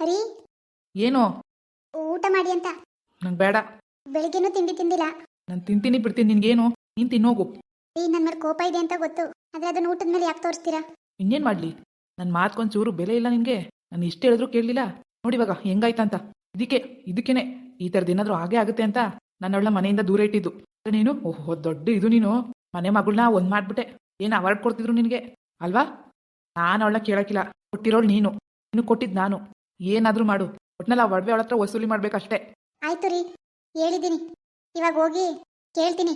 ಹರಿ ಏನು? ಊಟ ಮಾಡಿ ಅಂತ. ನಂಗೆ ಬೇಡ. ಬೆಳಿಗ್ಗೆನೂ ತಿಂಡಿ ತಿಂದಿಲ್ಲ. ನಾನು ತಿಂತೀನಿ ಬಿಡ್ತೀನಿ ನಿನ್ಗೇನು? ನೀನು ತಿನ್ನೋಗು. ಏ ನನ್ನ ಮೇಲೆ ಕೋಪ ಇದೆ ಅಂತ ಗೊತ್ತು. ಆದ್ರೆ ಅದನ್ನ ಊಟದ ಮೇಲೆ ಯಾಕೆ ತೋರಿಸ್ತೀರಾ? ಇನ್ನೇನು ಮಾಡಲಿ? ನನ್ನ ಮಾತ್ಕೊಂದು ಚೂರು ಬೆಲೆ ಇಲ್ಲ ನಿನಗೆ. ನಾನು ಇಷ್ಟು ಹೇಳಿದ್ರು ಕೇಳಲಿಲ್ಲ. ನೋಡಿ ಇವಾಗ ಹೆಂಗಾಯ್ತಂತ ಇದಕ್ಕೆ ಇದಕ್ಕೇನೆ. ಈ ಥರದ್ದು ಏನಾದರೂ ಹಾಗೆ ಆಗುತ್ತೆ ಅಂತ ನನ್ನ ಅವಳ ಮನೆಯಿಂದ ದೂರ ಇಟ್ಟಿದ್ದು. ಆದ್ರೆ ನೀನು ಓಹೋ ದೊಡ್ಡ ಇದು ನೀನು. ಮನೆ ಮಗಳನ್ನ ಒಂದು ಮಾಡ್ಬಿಟ್ಟೆ. ಏನು ಅವಾರ್ಡ್ ಕೊಡ್ತಿದ್ರು ನಿನಗೆ? ಅಲ್ವಾ? ನಾನು ಅವಳನ್ನ ಕೇಳೋಕ್ಕಿಲ್ಲ. ಕೊಟ್ಟಿರೋಳು ನೀನು. ನೀನು ಕೊಟ್ಟಿದ್ದು ನಾನು. ಏನಾದರೂ ಮಾಡು. ಒಟ್ನಲ್ಲಿ ಆ ಒಡವೆ ಅವಳ ಹತ್ರ ವಸೂಲಿ ಮಾಡ್ಬೇಕಷ್ಟೇ. ಆಯ್ತು ರೀ. ಹೇಳಿದ್ದೀನಿ. ಇವಾಗ ಹೋಗಿ ಕೇಳ್ತೀನಿ.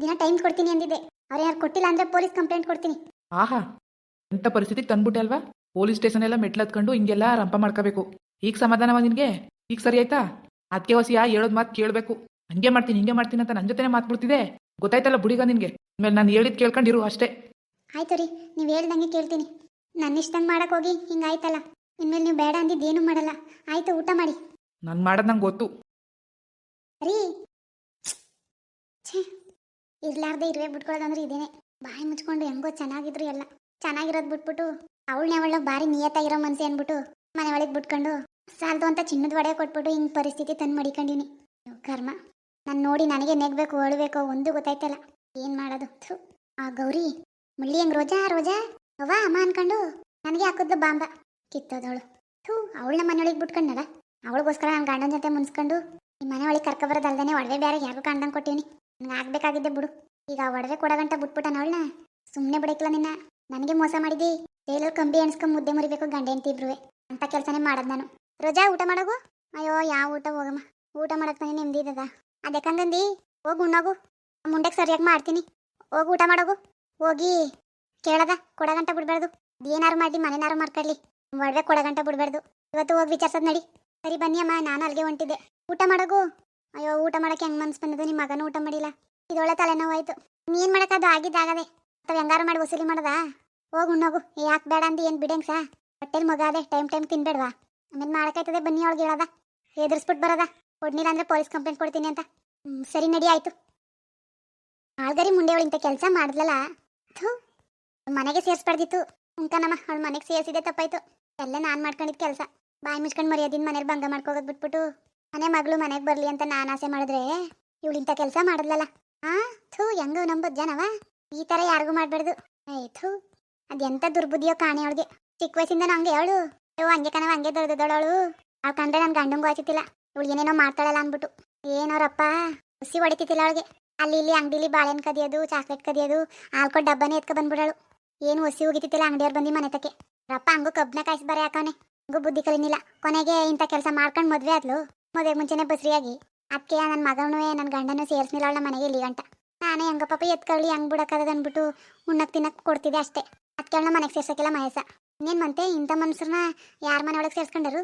ದಿನ ಟೈಮ್ ಕೊಡ್ತೀನಿ ಅಂದಿದ್ದೆ. ಅವ್ರೇನಾರು ಕೊಟ್ಟಿಲ್ಲ ಅಂದ್ರೆ ಪೊಲೀಸ್ ಕಂಪ್ಲೇಂಟ್ ಕೊಡ್ತೀನಿ. ಆಹಾ. ಎಂಥ ಪರಿಸ್ಥಿತಿ ತಂದ್ಬಿಟ್ಟೆ ಅಲ್ವಾ? ಪೊಲೀಸ್ ಸ್ಟೇಷನ್ ಎಲ್ಲ ಮೆಟ್ಲು ಹತ್ಕೊಂಡು ಹಿಂಗೆಲ್ಲ ರಂಪ ಮಾಡ್ಕೋಬೇಕು. ಈಗ ಸಮಾಧಾನವ ನಿನಗೆ? ಈಗ ಸರಿ ಆಯ್ತಾ? ಅದಕ್ಕೆ ಹೊಸಿಯ ಹೇಳೋದ್ ಮಾತು ಕೇಳಬೇಕು. ಹಂಗೆ ಮಾಡ್ತೀನಿ ಹಿಂಗೆ ಮಾಡ್ತೀನಿ ಅಂತ ನನ್ನ ಜೊತೆನೇ ಮಾತ್ಬಿಡ್ತಿದೆ ಗೊತ್ತಾಯ್ತಲ್ಲ ಬುಡಿಗ ನಿನ್ಗೆ? ಆಮೇಲೆ ನಾನು ಹೇಳಿದ್ ಕೇಳ್ಕೊಂಡಿರು ಅಷ್ಟೇ. ಆಯ್ತು ರೀ. ನೀವು ಹೇಳ್ದಂಗೆ ಕೇಳ್ತೀನಿ. ನನ್ನ ಇಷ್ಟಂಗೆ ಮಾಡಕ್ ಹೋಗಿ ಹಿಂಗಾಯ್ತಲ್ಲ ಇನ್ಮೇಲೆ ನೀವು ಬೇಡ ಅಂದಿದ್ದು ಏನೂ ಮಾಡಲ್ಲ. ಆಯ್ತು ಊಟ ಮಾಡಿ. ನಾನು ಮಾಡೋದು ನಂಗೆ ಗೊತ್ತು. ರೀ ಛೇ ಇರ್ಲಾರ್ದೆ ಇರುವೆ ಬಿಟ್ಕೊಳ್ಳೋದಂದ್ರೆ ಇದೇನೆ. ಬಾಯಿ ಮುಚ್ಕೊಂಡು ಹೆಂಗೋ ಚೆನ್ನಾಗಿದ್ರು ಎಲ್ಲ. ಚೆನ್ನಾಗಿರೋದು ಬಿಟ್ಬಿಟ್ಟು ಅವಳನ್ನೇ ಅವಳ ಭಾರಿ ನಿಯತ್ತಾಗಿರೋ ಮನ್ಸೆ ಅಂದ್ಬಿಟ್ಟು ಮನೆ ಒಳಗೆ ಬಿಟ್ಕೊಂಡು ಸಾಲದು ಅಂತ ಚಿನ್ನದ ಒಡೆ ಕೊಟ್ಬಿಟ್ಟು ಹಿಂಗೆ ಪರಿಸ್ಥಿತಿ ತಂದು ಮಡಿಕೊಂಡಿನಿ. ಕರ್ಮ. ನಾನು ನೋಡಿ ನನಗೆ ನೆಗ್ಬೇಕು ಒಳ್ಬೇಕು ಒಂದು ಗೊತ್ತಾಯ್ತಲ್ಲ. ಏನು ಮಾಡೋದು? ಥು. ಆ ಗೌರಿ ಮುಳ್ಳಿ ಹೆಂಗೆ ರೋಜಾ ರೋಜಾ? ಅವ್ವ ಅಮ್ಮ ಅನ್ಕೊಂಡು. ನನಗೆ ಹಾಕಿದ್ಲು ಬಾಂಬ. ಕಿತ್ತೋದವಳು. ಥೂ, ಅವಳನ್ನ ಮನೆಯೊಳಗೆ ಬಿಟ್ಕೊಂಡಲ್ಲ ಅವಳಿಗೋಸ್ಕರ ನಾನು ಗಂಡನ ಜೊತೆ ಮುನ್ಸ್ಕೊಂಡು ನಿಮ್ಮ ಮನೆ ಒಳಗೆ ಕರ್ಕೊ ಬರೋದಲ್ದೇನೆ ಒಡವೆ ಬೇರೆ ಯಾರಿಗೂ ಕಂಡಂಗೆ ಕೊಟ್ಟಿನಿ. ನನಗೆ ಆಗಬೇಕಾಗಿದ್ದೆ ಬಿಡು. ಈಗ ಒಡವೆ ಕೊಡಗಂಟ ಬಿಟ್ಬಿಟ್ಟ ಅವಳನ್ನ? ಸುಮ್ಮನೆ ಬಿಡಕ್ಲ ನಿನ್ನ. ನನಗೆ ಮೋಸ ಮಾಡಿದಿ? ಜೈಲಲ್ಲಿ ಕಂಬಿ ಎಣಿಸ್ಕೊಂಡು ಮುದ್ದೆ ಮುರಿಬೇಕು ಗಂಡ ಹೆಂಡ್ತಿ ಇಬ್ರುವೆ. ಅಂತ ಕೆಲಸನೇ ಮಾಡೋದು ನಾನು. ರೋಜಾ, ಊಟ ಮಾಡೋಗು? ಅಯ್ಯೋ, ಯಾವ ಊಟ ಹೋಗಮ್ಮ. ಊಟ ಮಾಡೋಕೆ ತಾನೇ ನೆಮ್ಮದಿ ಇದ್ದದ. ಅದಕ್ಕಂಗಂದಿ ಹೋಗಿ, ಉಣ್ಣೋಗು. ಮುಂಡಕ್ಕೆ ಸರಿಯಾಗಿ ಮಾಡ್ತೀನಿ. ಹೋಗಿ, ಊಟ ಮಾಡೋಗು. ಹೋಗಿ ಕೇಳದ. ಕೊಡಗಂಟ ಬಿಡಬಾರ್ದು. ಏನಾರು ಮಾಡಿ ಮನೆನಾರು ಮಾಡ್ಕೊಳ್ಳಿ ಒಡವೆ ಕೊಡಗಂಟ ಬಿಡ್ಬಾರ್ದು. ಇವತ್ತು ಹೋಗಿ ವಿಚಾರ್ಸೋದು ನಡಿ. ಸರಿ ಬನ್ನಿ ಅಮ್ಮ, ನಾನು ಅಲ್ಲಿಗೆ ಹೊಂಟಿದ್ದೆ. ಊಟ ಮಾಡೋಗು? ಅಯ್ಯೋ, ಊಟ ಮಾಡಕ್ಕೆ ಹೆಂಗ್ ಮನ್ಸ್ ಬಂದದು ನಿಮ್ಮ ಮಗನೂ ಊಟ ಮಾಡಿಲ್ಲ. ಇದೊಳ್ಳೆ ತಲೆನೋವು ಆಯ್ತು ನೀನ್ ಮಾಡಕ್ಕದು ಆಗಿದ್ದಾಗದೆ. ಅಥವಾ ಹೆಂಗಾರು ಮಾಡಿ ವಸೂಲಿ ಮಾಡದಾ? ಹೋಗ್ ಉಣ್ಣೋಗು. ಯಾಕೆ ಬೇಡ ಅಂದು? ಏನು ಬಿಡಂಗ್ ಸಾ? ಹೊಟ್ಟೆಲ್ ಮಗ ಅದೇ. ಟೈಮ್ ಟೈಮ್ ತಿನ್ಬೇಡ್ವಾ? ಆಮೇಲೆ ಮಾಡೋಕ್ಕಾಯ್ತದೆ ಬನ್ನಿ ಅವಳಿಗೆ ಹೇಳದ. ಎದುರಿಸ್ಬಿಟ್ಟು ಬರೋದ. ಕೊಡ್ನಿಲ್ಲ ಅಂದ್ರೆ ಪೊಲೀಸ್ ಕಂಪ್ಲೇಂಟ್ ಕೊಡ್ತೀನಿ ಅಂತ. ಸರಿ ನಡಿ, ಆಯ್ತು. ಆಳ್ಗರಿ ಮುಂಡೆ ಅವಳು ಇಂಥ ಕೆಲಸ ಮಾಡಿದ್ಲಲ್ಲ? ಥೂ, ಮನೆಗೆ ಸೇರಿಸ್ಬಾರ್ದಿತ್ತು. ಉಂಕನಮ್ಮ, ಅವಳು ಮನೆಗೆ ಸೇರಿಸಿದೆ ತಪ್ಪಾಯ್ತು. ಎಲ್ಲ ನಾನು ಮಾಡ್ಕೊಂಡಿದ್ ಕೆಲಸ. ಬಾಯಿ ಮುಚ್ಕೊಂಡು ಮರ್ಯಾದಿನ ಮನೇಲಿ ಭಂಗ ಹೋಗಿ ಬಿಟ್ಬಿಟ್ಟು ಮನೆ ಮಗಳು ಮನೆಗೆ ಬರಲಿ ಅಂತ ನಾನು ಆಸೆ ಮಾಡಿದ್ರೆ ಇವಳು ಇಂಥ ಕೆಲಸ ಮಾಡಿದ್ಲಲ್ಲ ಆ? ಥೂ, ಹೆಂಗ ನಂಬೋದು ಜನವ. ಈ ಥರ ಯಾರಿಗೂ ಮಾಡಬಾರ್ದು ಏ ಥೂ. ಅದೆಂತ ದುರ್ಬುದ್ಧಿಯೋ ಕಾಣೆ ಅವಳಿಗೆ. ಚಿಕ್ಕ ವಯಸ್ಸಿಂದ ನಂಗೆ ಅವಳು. ಅಯ್ಯೋ ಹಂಗೆ ಕಣವ, ಹಂಗೆ ದೊಡ್ಡದವಳು ಅವಳು ಕಂಡ್ರೆ ನನ್ನ ಗಂಡಂಗೂ ಆಚಿತ್ತಿಲ್ಲ ಇವಳು ಏನೇನೋ ಮಾಡ್ತಾಳಲ್ಲ ಅಂದ್ಬಿಟ್ಟು. ಏನೋರಪ್ಪ ಹುಸಿ ಹೊಡಿತಿತ್ತಿಲ್ಲ ಅವಳಿಗೆ. ಅಲ್ಲಿ ಇಲ್ಲಿ ಅಂಗಡಿಲಿ ಬಾಳೆಹಣ್ಣು ಕದಿಯೋದು ಚಾಕ್ಲೇಟ್ ಕದಿಯೋದು ಆಲ್ಕೊಟ್ಟು ಡಬ್ಬನೇ ಎತ್ಕೊ ಬಂದ್ಬಿಡಳು. ಏನು ಹೊಸಿ ಹೋಗಿತಿತ್ತಿಲ್ಲ ಅಂಗಡಿಯವ್ರು ಬಂದು ಮನೆ ತಕ್ಕೆ. ರಪ್ಪ ಹಂಗೂ ಕಬ್ಬನ ಕಾಯಿಸಿ ಬರೀ ಹಾಕವನೆ ಹಂಗೂ ಬುದ್ಧಿ ಕಲಿನಿಲ್ಲ. ಕೊನೆಗೆ ಇಂಥ ಕೆಲಸ ಮಾಡ್ಕೊಂಡು ಮದುವೆ ಆದ್ಲು. ಮದುವೆ ಮುಂಚೆನೆ ಬಸ್ರಿಯಾಗಿ. ಅದಕ್ಕೆ ನನ್ನ ಮಗನೂ ನನ್ನ ಗಂಡನೂ ಸೇರಿಸ್ನಿಲ್ಲ ಅವಳ ಮನೆಗೆ ಇಲ್ಲಿ ಗಂಟ ನಾನೇ ಹೆಂಗ ಪಾಪ ಎತ್ಕೊಳ್ಳಿ ಹಂಗೆ ಬಿಡಕ್ಕದ ಅಂದ್ಬಿಟ್ಟು ಉಣ್ಣಕ್ ತಿನ್ನಕ್ ಕೊಡ್ತಿದ್ದೆ ಅಷ್ಟೇ. ಅದಕ್ಕೆ ಅವಳನ್ನ ಮನೆಗೆ ಸೇರ್ಸಕ್ಕಿಲ್ಲ ಮಹೇಶ. ಇನ್ನೇನು ಮಂತೆ, ಇಂಥ ಮನುಷ್ಯರನ್ನ ಯಾರ ಮನೆ ಒಳಗೆ ಸೇರ್ಸ್ಕೊಂಡರು?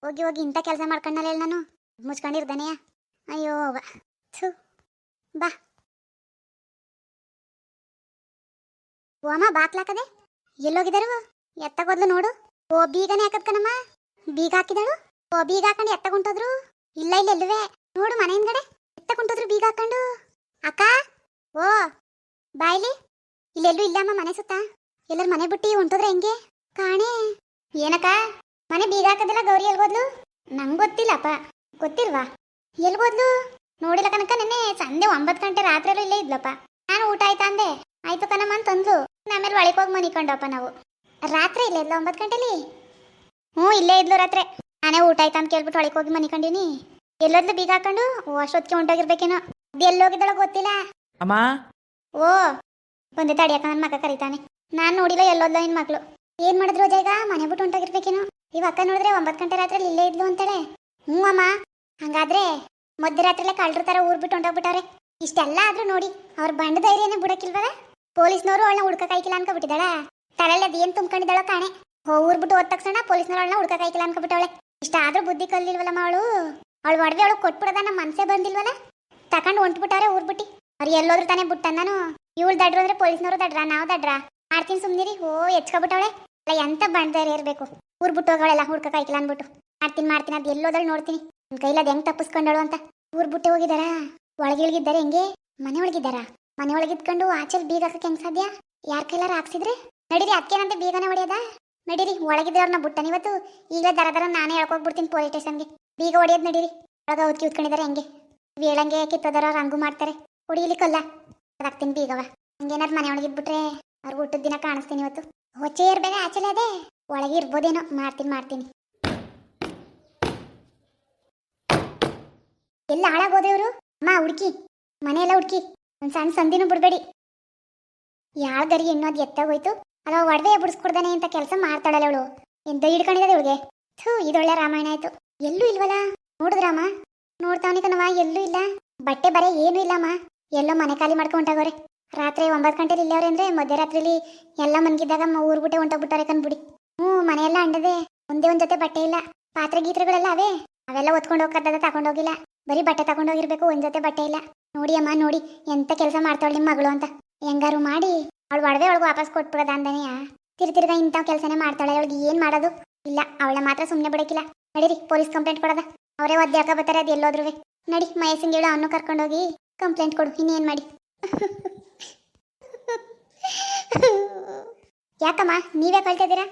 ಹೋಗಿ ಹೋಗಿ ಇಂಥ ಕೆಲಸ ಮಾಡ್ಕೊಂಡಲ್ಲ ನಾನು. ಮುಚ್ಕೊಂಡಿರ್ದಾನೆಯ? ಅಯ್ಯೋ ಬಾ ಥು. ಬಾ. ಓಮ, ಬಾಕ್ಲಾಕದೆ? ಎಲ್ಲೋಗಿದಾರು ಎತ್ತಗೋದ್ಲು ನೋಡು. ಓ ಬೀಗನೇ ಹಾಕದ್ ಕಣಮ್ಮ. ಬೀಗ ಹಾಕಿದಳು. ಓ ಬೀಗ ಹಾಕೊಂಡು ಎತ್ತ ಕುಂಟೋದ್ರು ಇಲ್ಲ ಇಲ್ಲ ಎಲ್ಲುವೆ ನೋಡು ಮನೆ ಹಿಂದ್ಗಡೆ. ಎತ್ತ ಕುಂಟೋದ್ರು ಬೀಗ ಹಾಕೊಂಡು. ಅಕ್ಕ, ಓ ಬಾಯ್ಲಿ ಇಲ್ಲೆಲ್ಲೂ ಇಲ್ಲಮ್ಮ ಮನೆ ಸುತ್ತ. ಎಲ್ಲರ ಮನೆ ಬಿಟ್ಟು ಹೊಂಟೋದ್ರೆ ಹೆಂಗೆ? ಕಾಣೆ. ಏನಕ್ಕ? ಮನೆ ಬೀಗ ಹಾಕದಿಲ್ಲ ಗೌರಿ ಎಲ್ಗೋದ್ಲು? ನಂಗೆ ಗೊತ್ತಿಲ್ಲಪ್ಪ. ಗೊತ್ತಿಲ್ವಾ? ಎಲ್ಗೋದ್ಲು? ನೋಡಿಲ್ಲ ಕನಕ ನೆನ್ನೆ ಸಂಜೆ ಒಂಬತ್ತು ಗಂಟೆ ರಾತ್ರಿಯಲ್ಲೂ ಇಲ್ಲೇ ಇದ್ಲಪ್ಪ. ನಾನು ಊಟ ಆಯ್ತಾ ಅಂದೆ? ಆಯ್ತು ಕಣಮ್ಮ ಅಂತಂದ್ಲು. ಆಮೇಲೆ ಒಳಗೆ ಹೋಗಿ ಮನಿಕೊಂಡಪ್ಪ ನಾವು. ರಾತ್ರಿ ಇಲ್ಲ ಇದ್ಲು ಒಂಬತ್ತು ಗಂಟೆಲಿ? ಹ್ಞೂ ಇಲ್ಲೇ ಇದ್ಲು ರಾತ್ರಿ. ನಾನೇ ಊಟ ಆಯ್ತಾ ಅಂತ ಕೇಳ್ಬಿಟ್ಟು ಒಳಗೆ ಹೋಗಿ ಕಂಡೀನಿ. ಎಲ್ಲೋದ್ಲು ಬೀಗ ಹಾಕೊಂಡು ಅಷ್ಟೊತ್ತಿಗೆ ಹೊಂಟೋಗಿರ್ಬೇಕೇನೋ ಅದು ಎಲ್ಲೋಗಿದ್ದಳೋ ಗೊತ್ತಿಲ್ಲ. ಅಮ್ಮ? ಓ ಬಂದೆ ತಡಿಯಕ್ಕ ನನ್ನ ಮಗ ಕರೀತಾನೆ. ನಾನು ನೋಡಿಲ್ಲ ಎಲ್ಲೋದ್ಲ ನಿನ್ನ ಮಕ್ಕಳು ಏನು ಮಾಡಿದ್ರು ಈಗ? ಮನೆ ಬಿಟ್ಟು ಹೊಂಟೋಗಿರ್ಬೇಕೇನೋ ಇವ ಅಕ್ಕ ನೋಡಿದ್ರೆ ಒಂಬತ್ತು ಗಂಟೆ ರಾತ್ರಿ ಇಲ್ಲೇ ಇದ್ಲು ಅಂತಾಳೆ. ಹ್ಞೂ ಅಮ್ಮ. ಹಂಗಾದ್ರೆ ಮಧ್ಯರಾತ್ರಿಲೇ ಕಳ್ರ ತರ ಊರ್ ಬಿಟ್ಟು ಹೊಂಟೋಗ್ಬಿಟ್ಟವ್ರೆ ಇಷ್ಟೆಲ್ಲ ಆದ್ರೂ ನೋಡಿ ಅವ್ರ ಬಂಡ ಧೈರ್ಯನೇ ಬಿಡಕ್ಕಿಲ್ವಲ್ಲ ಪೊಲೀಸ್ನವರು ಅವಳನ್ನ ಹುಡ್ಕಕ್ಕಾಯ್ಕಿಲ್ಲ ಅನ್ಕೊಬಿಟ್ಟಿದ್ದಾಳ? ತಲೆಯಲ್ಲಿ ಅದೇನ್ ತುಂಬ್ಕೊಂಡಿದ್ದಾಳೋ ಕಾಣೆ. ಊರ್ ಬಿಟ್ಟು ಹೋದ ತಕ್ಷಣ ಪೊಲೀಸ್ನವಳನ್ನ ಅವಳನ್ನ ಅನ್ಕೊಬಿಟ್ಟವಳೆ. ಇಷ್ಟ ಇಷ್ಟಾದ್ರೂ ಬುದ್ಧಿ ಕಲ್ಲಿಲ್ವಲ್ಲಮ್ಮ ಅವಳು ಅವಳು ಒಡವೆ ಅವಳು ಕೊಟ್ಬಿಡದ ನಮ್ಮ ಮನ್ಸೇ ಬಂದಿಲ್ವಲ್ಲ? ತಕೊಂಡು ಹೊಂಟ್ಬಿಟ್ಟಾರೆ ಊರ್ ಬಿಟ್ಟು. ಅವ್ರು ಎಲ್ಲೋದ್ರು ತಾನೇ ಬಿಟ್ಟ ನಾನು ಇವಳು ದಡ್ರು ಅಂದ್ರೆ ಪೊಲೀಸ್ನವರು ದಡ್ರ, ನಾವು ದಡ್ರ? ಮಾಡ್ತೀನಿ ಸುಮ್ನಿರಿ. ಓ ಹೆಚ್ಕೊಬಿಟ್ಟವಳೆ ಅಲ್ಲ, ಎಂತ ಬಂದರೆ ಇರಬೇಕು ಊರ್ ಬಿಟ್ಟು ಹೋಗಳೆಲ್ಲ ಹುಡ್ಕಕ್ ಆಯ್ಕಿಲ್ಲ ಅನ್ಬಿಟ್ಟು. ಮಾಡ್ತೀನಿ ಮಾಡ್ತೀನಿ, ಅದು ಎಲ್ಲೋದ್ರಲ್ಲಿ ನೋಡ್ತೀನಿ. ನನ್ನ ಕೈಲದ ಹೆಂಗ್ ತಪ್ಪಿಸ್ಕೊಂಡಳು ಅಂತ. ಊರ್ ಬಿಟ್ಟು ಹೋಗಿದಾರ ಒಳಗಿಳ್ಗಿದ್ದಾರೆ ಹೆಂಗೆ? ಮನೆ ಒಳಗಿದ್ದಾರ ಮನೆ ಒಳಗಿದ್ಕೊಂಡು ಆಚೆಲ್ ಬೀಗ ಹೆಂಗ್ ಸಾಧ್ಯ? ಯಾರ ಕೈಲಾರ ಹಾಕ್ಸಿದ್ರೆ? ನಡೀರಿ, ಅಕ್ಕೇನಂತ ಬೀಗನೆ ಹೊಡೆಯದ? ನಡೀರಿ ಒಳಗಿದ್ದವ್ರನ್ನ ಬಿಟ್ಟನ ಇವತ್ತು. ಈಗ ದರ ದರ ನಾನೇ ಹೇಳ್ಕೊಬಿಡ್ತೀನಿ ಪೊಲೀಸ್ ಸ್ಟೇಷನ್ಗೆ ಬೀಗ ಹೊಡೆಯೋದು ನಡೀರಿ. ಒಳಗ ಹೊತ್ಕಿ ಉತ್ಕೊಂಡಿದ್ದಾರೆ ಹೆಂಗೆ? ಹೇಳಂಗೆ ಕಿತ್ತೋದರ, ರಂಗು ಮಾಡ್ತಾರೆ. ಹೊಡಿಲಿಕ್ಕಲ್ಲ ಅದಾಗ್ತೀನಿ ಬೀಗವ. ಹಂಗೇನಾದ್ರು ಮನೆ ಒಳಗಿದ್ಬಿಟ್ರೆ ಅವ್ರಿಗೆ ಊಟದ ದಿನ ಕಾಣಿಸ್ತೀನಿ ಇವತ್ತು. ಹೊಚ್ಚೆ ಇರ್ಬೇಗ ಆಚೆಲೆ ಅದೇ. ಒಳಗೆ ಇರ್ಬೋದೇನೋ, ಮಾಡ್ತೀನಿ ಮಾಡ್ತೀನಿ. ಎಲ್ಲ ಹಾಳಾಗೋದೇವ್ರು ಅಮ್ಮ, ಹುಡ್ಕಿ. ಮನೆಯೆಲ್ಲ ಹುಡ್ಕಿ. ಒಂದು ಸಣ್ಣ ಸಂದಿನೂ ಬಿಡಬೇಡಿ. ಯಾಳ ಗರಿ ಹೆಣ್ಣು ಅದು ಎತ್ತಾಗೋಯ್ತು ಅದ ಒಡವೆ ಬಿಡಿಸ್ಕೊಡ್ದಾನೆ ಅಂತ ಕೆಲಸ ಮಾಡ್ತಾಳಲ್ಲ ಅವಳು. ಎಂತ ಹಿಡ್ಕೊಂಡಿದ್ದಾರೆ ಇವಳಿಗೆ? ಥೂ ಇದೊಳ್ಳೆ ರಾಮಾಯಣ ಆಯ್ತು. ಎಲ್ಲೂ ಇಲ್ವಲ್ಲ? ನೋಡಿದ್ರಮ್ಮ ನೋಡ್ತಾವನಿ ಎಲ್ಲೂ ಇಲ್ಲ. ಬಟ್ಟೆ ಬರೆ ಏನೂ ಇಲ್ಲಮ್ಮ ಎಲ್ಲೋ ಮನೆ ಖಾಲಿ ಮಾಡ್ಕೊಂಟಾಗೋರೆ ರಾತ್ರಿ ಒಂಬತ್ತು ಗಂಟೆಲಿ ಇಲ್ಲವ್ರೆ ಅಂದ್ರೆ ಮಧ್ಯರಾತ್ರಿಲಿ ಎಲ್ಲ ಮನ್ಗಿದ್ದಾಗ ಊರ್ ಬಿಟ್ಟೆ ಹೊಂಟೋಗ್ಬಿಟ್ಟಾರೆ ಕಣ್ಬಿಡಿ. ಹ್ಞೂ, ಮನೆಯೆಲ್ಲ ಅಂಡದೆ. ಒಂದೇ ಒಂದ್ ಜೊತೆ ಬಟ್ಟೆ ಇಲ್ಲ. ಪಾತ್ರೆ ಗೀತ್ರೆಗಳೆಲ್ಲ ಅವೇ. ಅವೆಲ್ಲ ಒತ್ಕೊಂಡು ಹೋಗ್ಕದ ತಗೊಂಡೋಗಿಲ್ಲ ಬರೀ ಬಟ್ಟೆ ತಗೊಂಡೋಗಿರ್ಬೇಕು ಒಂದ್ ಜೊತೆ ಬಟ್ಟೆ ಇಲ್ಲ. ನೋಡಿ ಅಮ್ಮ, ನೋಡಿ. ಎಂತ ಕೆಲಸ ಮಾಡ್ತಾಳೆ ನಿಮ್ಮ ಮಗಳು ಅಂತ. ಹೆಂಗಾರು ಮಾಡಿ. ಅವಳು ಒಡವೆ ಒಳಗೆ ವಾಪಸ್ ಕೊಟ್ಬಿಡೋದ ಅಂದನೆಯ. ತಿರ್ತಿರ್ಗ ಇಂಥ ಕೆಲಸನೇ ಮಾಡ್ತಾಳೆ, ಅವಳಿಗೆ ಏನ್ ಮಾಡೋದು? ಇಲ್ಲ, ಅವಳ ಮಾತ್ರ ಸುಮ್ಮನೆ ಬಿಡಕ್ಕಿಲ್ಲ ನಡೀರಿ, ಪೊಲೀಸ್ ಕಂಪ್ಲೇಂಟ್ ಕೊಡದ. ಅವರೇ ಒದ್ದೆ ಹಾಕ ಬರ್ತಾರೆ ಅದು ಎಲ್ಲೋದ್ರೂ ನಡಿ ಮಯಸ್ಸಿಂಗ್ ಹೇಳು ಅವನು ಕರ್ಕೊಂಡೋಗಿ ಕಂಪ್ಲೇಂಟ್ ಕೊಡು ಏನು ಮಾಡಿ? ಯಾಕಮ್ಮ, ನೀವೇ ಕಲ್ತಿದ್ದೀರಾ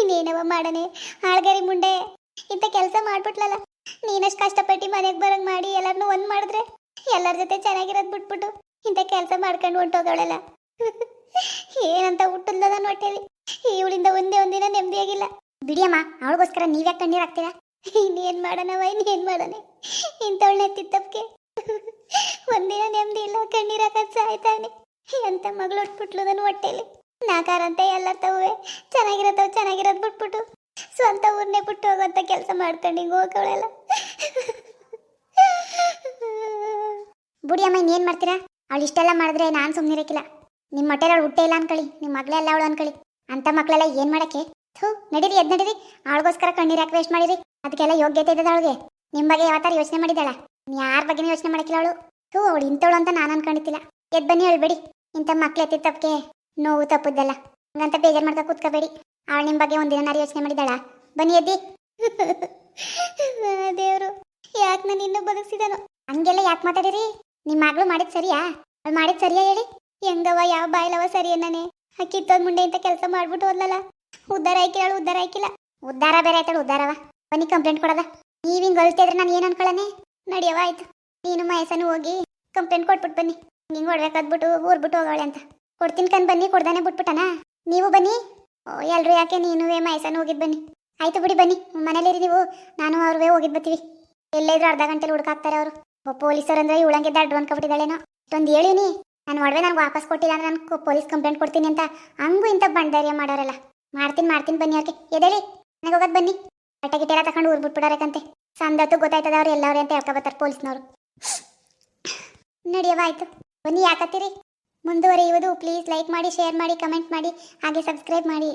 ಇನ್ನೇನವ ಮಾಡನೆ ಆಳ್ಗರಿ ಮುಂಡೆ. ಇಂಥ ಕೆಲಸ ಮಾಡ್ಬಿಟ್ಲಲ್ಲ, ನೀನಷ್ಟು ಕಷ್ಟಪಟ್ಟು ಮನೆಗೆ ಬರಂಗ್ ಮಾಡಿ ಎಲ್ಲರನ್ನೂ ಒಂದು ಮಾಡಿದ್ರೆ ಎಲ್ಲರ ಜೊತೆ ಚೆನ್ನಾಗಿರೋದು ಬಿಟ್ಬಿಟ್ಟು ಇಂಥ ಕೆಲಸ ಮಾಡ್ಕೊಂಡು ಹೊಂಟೋದವಳೆಲ್ಲ. ಏನಂತ ಹುಟ್ಟಿಲ್ಲದ ಹೊಟ್ಟೆಲಿ ಇವಳಿಂದ ಒಂದೇ ಒಂದಿನ ನೆಮ್ಮದಿಯಾಗಿಲ್ಲ ಬಿಡಿಯಮ್ಮ, ಅವಳಿಗೋಸ್ಕರ ನೀವ್ಯಾಕೆ ಕಣ್ಣೀರ್ ಹಾಕ್ತೀರಾ? ಇನ್ನೇನ್ ಮಾಡೋಣವ ಇನ್ನೇನ್ ಮಾಡೋಣ? ಇಂಥವಳನ್ನ ಎತ್ತಿತ್ತಪ್ಕೆ ಒಂದಿನ ನೆಮ್ಮದಿ ಇಲ್ಲ, ಕಣ್ಣೀರ್ ಸಾಯ್ತಾನೆ. ಎಂತ ಮಗಳು ಉಟ್ಬಿಟ್ಲು ನನ್ನ ಹೊಟ್ಟೆಲಿ ಅಂತ ಎಲ್ಲ ತವೆ ಚೆನ್ನಾಗಿರತ್ತವ, ಚೆನ್ನಾಗಿರೋದು ಬಿಟ್ಬಿಟ್ಟು ಸ್ವಂತ ಊರ್ನೇ ಬಿಟ್ಟು ಹೋಗೋಂಥ ಕೆಲಸ ಮಾಡ್ಕೊಂಡು ಹಿಂಗೆ ಹೋಗವಳೆಲ್ಲ ಬುಡಿಯಮ್ಮ, ಇನ್ನೇನು ಮಾಡ್ತೀರಾ? ಅವಳು ಇಷ್ಟೆಲ್ಲ ಮಾಡಿದ್ರೆ ನಾನು ಸುಮ್ಮನಿರಕ್ಕಿಲ್ಲ ನಿಮ್ಮ ಅವಳು ಹುಟ್ಟೆ ಇಲ್ಲ ಅನ್ಕೊಳ್ಳಿ ನಿಮ್ಮ ಮಗಳೇ ಅಲ್ಲ ಅವಳು ಅನ್ಕೊಳ್ಳಿ ಅಂತ ಮಕ್ಕಳೆಲ್ಲ ಏನ್ ಮಾಡಕ್ಕೆ? ಥೂ, ನಡೀರಿ, ಎದ್ ನಡೀರಿ. ಅವಳಿಗೋಸ್ಕರ ಕಣ್ಣೀರ್ ಯಾಕೆ ವೇಸ್ಟ್ ಮಾಡಿರಿ? ಅದಕ್ಕೆಲ್ಲ ಯೋಗ್ಯತೆ ಇದ್ದದ ಅವಳಿಗೆ. ನಿಮ್ಮ ಬಗ್ಗೆ ಯಾವತ್ತಾರ ಯೋಚನೆ ಮಾಡಿದಾಳ ಯಾರ ಬಗ್ಗೆನೂ ಯೋಚನೆ ಮಾಡಕ್ಕಿಲ್ಲ ಅವಳು. ಥೂ, ಅವಳು ಇಂಥವಳು ಅಂತ ನಾನು ಅನ್ಕೊಂಡಿದ್ದಿಲ್ಲ. ಎದ್ ಬನ್ನಿ ಹೇಳ್ಬೇಡಿ ಇಂಥ ಮಕ್ಳು ಎತ್ತಿದ ತಪ್ಪಕ್ಕೆ ನೋವು ತಪ್ಪುದಲ್ಲ ಹಂಗಂತ ಬೇಜಾರು ಮಾಡ್ತಾ ಕೂತ್ಕೋಬೇಡಿ. ಅವಳು ನಿಮ್ಮ ಬಗ್ಗೆ ಒಂದಿನ ಯೋಚನೆ ಮಾಡಿದಾಳ ಬನ್ನಿ, ಎದ್ದಿ. ದೇವರು. ಯಾಕೆ ನಾನು ಇನ್ನೂ ಬದುಕಿಸಿದನು ಹಂಗೆಲ್ಲ ಯಾಕೆ ಮಾತಾಡಿರಿ? ನಿಮ್ಮ ಮಗಳು ಮಾಡಿದ್ ಸರಿಯಾ? ಅವ್ಳು ಮಾಡಿದ್ ಸರಿಯಾ ಹೇಳಿ? ಹೆಂಗವ ಯಾವ ಬಾಯ್ಲವ ಸರಿ ಅನ್ನನೆ? ಕಿತ್ತೋದ್ ಮುಂಡೆ ಅಂತ ಕೆಲಸ ಮಾಡ್ಬಿಟ್ಟು ಹೋದ್ಲಲ್ಲ ಉದ್ಧಾರ ಆಯ್ಕಿಲ್ಲ ಉದ್ದಾರ ಆಯ್ಕಿಲ್ಲ ಉದ್ಧಾರ ಬೇರೆ ಆಯ್ತಾಳು ಉದ್ಧಾರವ ಬನ್ನಿ ಕಂಪ್ಲೇಂಟ್ ಕೊಡದ. ನೀವ್ ಹಿಂಗ್ ಅಳ್ತಿದ್ರೆ ನಾನು ಏನ್ ಅನ್ಕೊಳ್ಳನೆ ನಡಿಯವ ಆಯ್ತು. ನೀನು ಮಯಸನು ಹೋಗಿ ಕಂಪ್ಲೇಂಟ್ ಕೊಟ್ಬಿಟ್ಟು ಬನ್ನಿ. ಹಿಂಗೆ ಹೊಡ್ಬೇಕಾದ್ಬಿಟ್ಟು ಊರ್ಬಿಟ್ಟು ಹೋಗವಳೆ ಅಂತ. ಕೊಡ್ತೀನಿ ಕನ್ ಬನ್ನಿ, ಕೊಡ್ದಾನೆ ಬಿಟ್ಬಿಟ್ಟನ? ನೀವು ಬನ್ನಿ. ಓ ಎಲ್ಲರೂ ಯಾಕೆ ನೀನುವೇ ಮಯಸನು ಹೋಗಿದ್ ಬನ್ನಿ. ಆಯ್ತು ಬಿಡಿ, ಬನ್ನಿ. ಮನೇಲಿರಿ ನೀವು. ನಾನು ಅವ್ರವೇ ಹೋಗಿದ್ ಬರ್ತೀವಿ. ಎಲ್ಲೇದ್ರು ಅರ್ಧ ಗಂಟೆಲಿ ಹುಡುಕಾಕ್ತಾರೆ ಅವರು. ಪೊಲೀಸರು ಅಂದ್ರೆ ಇವಳಂಗೆ ದಡ್ಡು ಅನ್ಕೊಬಿಟ್ಟಿದ್ದಾಳೇನೋ. ಇಷ್ಟೊಂದು ಹೇಳಿನಿ ನಾನು ಒಡವೆ ನನಗೆ ವಾಪಸ್ ಕೊಟ್ಟಿಲ್ಲ ಅಂದ್ರೆ ನಾನು ಪೊಲೀಸ್ ಕಂಪ್ಲೇಂಟ್ ಕೊಡ್ತೀನಿ ಅಂತ ಹಂಗೂ ಇಂಥ ಬಂಡಾರ್ಯ ಮಾಡೋರಲ್ಲ. ಮಾಡ್ತೀನಿ ಮಾಡ್ತೀನಿ ಬನ್ನಿ ಅವ್ರಿಗೆ. ಎದೇಳಿ ನನಗೆ ಹೋಗೋದು ಬನ್ನಿ. ಬಟ್ಟೆ ಗಿಟ್ಟೆಲ್ಲ ತಗೊಂಡು ಊರ್ ಬಿಟ್ಬಿಡೋರಕ್ಕಂತೆ ಸಂದತ್ತು ಗೊತ್ತಾಯ್ತದ ಅವ್ರು ಎಲ್ಲವ್ರೆ ಅಂತ ಹೇಳ್ಕೊಬತ್ತಾರೆ ಪೊಲೀಸ್ನವರು. ನಡಿಯವ ಆಯ್ತು. ಬನ್ನಿ, ಯಾಕತ್ತೀರಿ? ಮುಂದುವರಿಯುವುದು. ಪ್ಲೀಸ್ ಲೈಕ್ ಮಾಡಿ, ಶೇರ್ ಮಾಡಿ, ಕಮೆಂಟ್ ಮಾಡಿ, ಹಾಗೆ ಸಬ್ಸ್ಕ್ರೈಬ್ ಮಾಡಿ.